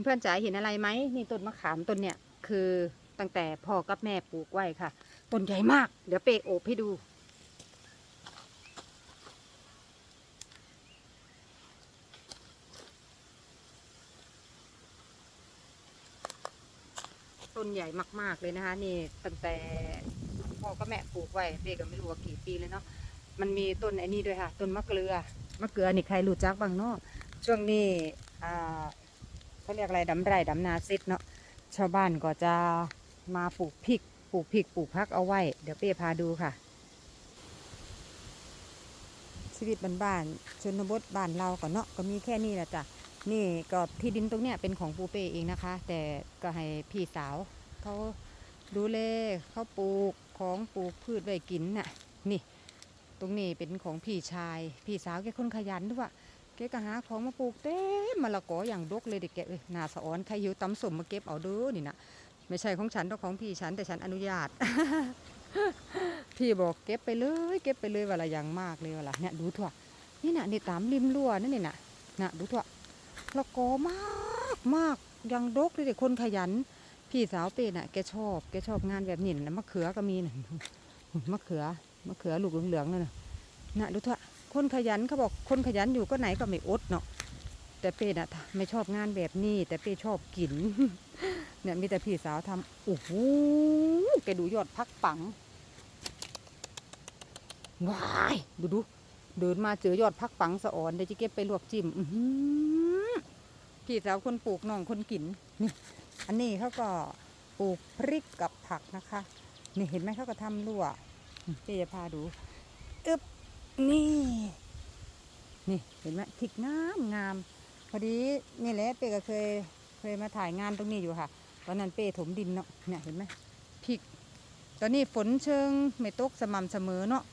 เพื่อนจ๋าเห็นอะไรไหมนี่ต้นมะขามต้นเนี่ยคือตั้งแต่พ่อกับแม่ปลูกไว้ค่ะ ต้นใหญ่มาก เดี๋ยวเปกโอบให้ดู ต้นใหญ่มากๆเลยนะคะ นี่ตั้งแต่พ่อกับแม่ปลูกไว้เปกก็ไม่รู้ว่ากี่ปีเลยเนาะมันมีต้นไอ้นี่ด้วยค่ะ ต้นมะเกลือมะเกลือนี่ใครรู้จักบ้างเนาะช่วงนี้อ่า เขาเรียกอะไรดำไร่ดำนาเสร็จเนาะชาวบ้านก็จะมาปลูกพริกปลูกพริกปลูกพักเอาไว้ เดี๋ยวเป้พาดูค่ะ ชีวิตบ้านๆชนบทบ้านเราก็เนาะก็มีแค่นี้แหละจ้ะนี่ก็ที่ดินตรงเนี้ยเป็นของปูเป้เองนะคะ แต่ก็ให้พี่สาวเขาดูแลเขาปลูกของปลูกพืชไว้กินน่ะนี่ ตรงนี้เป็นของพี่ชาย พี่สาวแกคนขยันด้วย กก็หาของมาปลูกเต็มมะละกออย่างดกเลยเด็กแกเอ้ยนาสะออนใครหิวตำสมมาเก็บเอาเด้อนี่นะไม่ใช่ของฉันหรอกของพี่ฉันแต่ฉันอนุญาต พี่บอกเก็บไปเลย เก็บไปเลยว่าละอย่างมากเลยว่าละเนี่ยดูทั่วนี่น่ะนี่ตามริมรั้วนั่นนี่น่ะน่ะดูทั่วละกอมากมากอย่างดกเลยเด็กคนขยัน พี่สาวเป้น่ะแกชอบแกชอบงานแบบนี้นะมะเขือก็มีน่ะมะเขือมะเขือลูกเหลืองๆนั่นน่ะน่ะดูทั่ว คนขยันเขาบอกคนขยันอยู่ก็ไหนก็ไม่อดเนาะแต่เป้น่ะไม่ชอบงานแบบนี้ แต่เป้ชอบกิน เนี่ยมีแต่พี่สาวทำโอ้โหแกดูยอดพักปังว้ายดูดูเดินมาเจอยอดพักปังสะอ่อนเดี๋ยวจะเก็บไปลวกจิ้มพี่สาวคนปลูกน้องคนกินนี่อันนี้เขาก็ปลูกพริกกับผักนะคะ นี่เห็นไหมเขาก็ทำรั่วเป้จะพาดูอึบ นี่ นี่เห็นไหมพริกงามงาม พอดีนี่แหละเป้ก็เคยเคยมาถ่ายงานตรงนี้อยู่ค่ะ ตอนนั้นเป้ถมดินเนาะเนี่ยเห็นไหมพริก ตอนนี้ฝนเชิงไม่ตกสม่ำเสมอเนาะ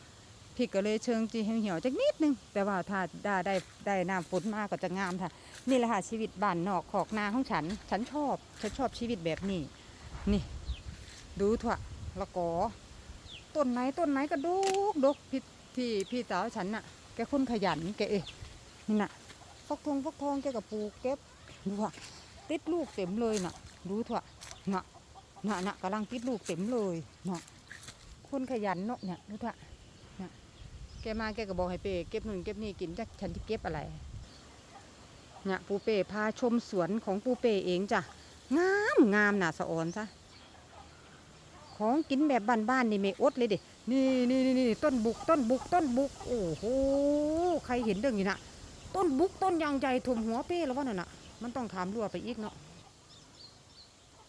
พริกก็เลยเชิงจีเหี่ยวจักนิดนึง แต่ว่าถ้าได้ได้ได้น้ำฝนมากก็จะงามค่ะ นี่แหละค่ะชีวิตบ้านนอกขอกนาของฉัน ฉันชอบฉันชอบชีวิตแบบนี้ นี่ ดูเถอะละกอต้นไหนต้นไหนก็ดกดกพี่ พี่พี่สาวฉันน่ะ แกคนขยันแกเอนี่น่ะฟักทองฟักทองแกกับปูเก็บดูอะติดลูกเต็มเลยน่ะ ดูเถอะน่ะน่ะน่ะกำลังติดลูกเต็มเลยน่ะคนขยันเนาะเนี่ยดูเถอะน่ะแกมาแกก็บอกให้เป้เก็บนู่นเก็บนี่กินจักฉันจะเก็บอะไรเนี่ยปูเป้พาชมสวนของปูเป้เองจ้ะงามงามน่ะสะออนซะ ของกินแบบบ้านๆนี่ไม่อดเลยเด็นี่นี่นี่นี่ต้นบุกต้นบุกต้นบุกโอ้โหใครเห็นเรื่องนี้นะต้นบุกต้นยางใหญ่ถมหัวเป้แล้ววะนั่นน่ะมันต้องถามรั่วไปอีกเนาะ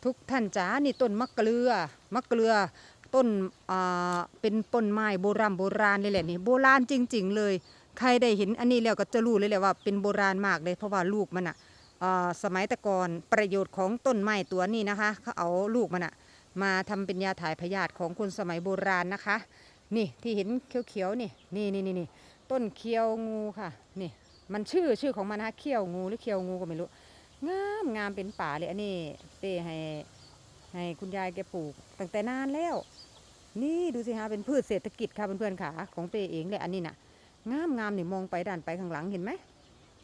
ทุกท่านจ๋านี่ต้นมะเกลือมะเกลือต้นอ่าเป็นต้นไม้โบราณโบราณเลยแหละนี่โบราณจริง ๆ เลย ใครได้เห็นอันนี้แล้วก็จะรู้เลยแหละว่าเป็นโบราณมากเลยเพราะว่าลูกมันอะอ่าสมัยแต่ก่อนประโยชน์ของต้นไม้ตัวนี้นะคะเขาเอาลูกมันอะ มาทำเป็นยาถ่ายพยาธิของคนสมัยโบราณนะคะ นี่ที่เห็นเขียวๆนี่นี่นี่นี่นี่ต้นเคียวงูค่ะนี่มันชื่อชื่อของมันนะเคียวงูหรือเคียวงูก็ไม่รู้งามงามเป็นป่าเลยอันนี้เป้ให้ให้คุณยายแกปลูกตั้งแต่นานแล้ว นี่ดูสิฮะเป็นพืชเศรษฐกิจค่ะเพื่อนๆค่ะของเป้เองเลยอันนี้น่ะงามงามนี่มองไปด้านไปข้างหลังเห็นไหม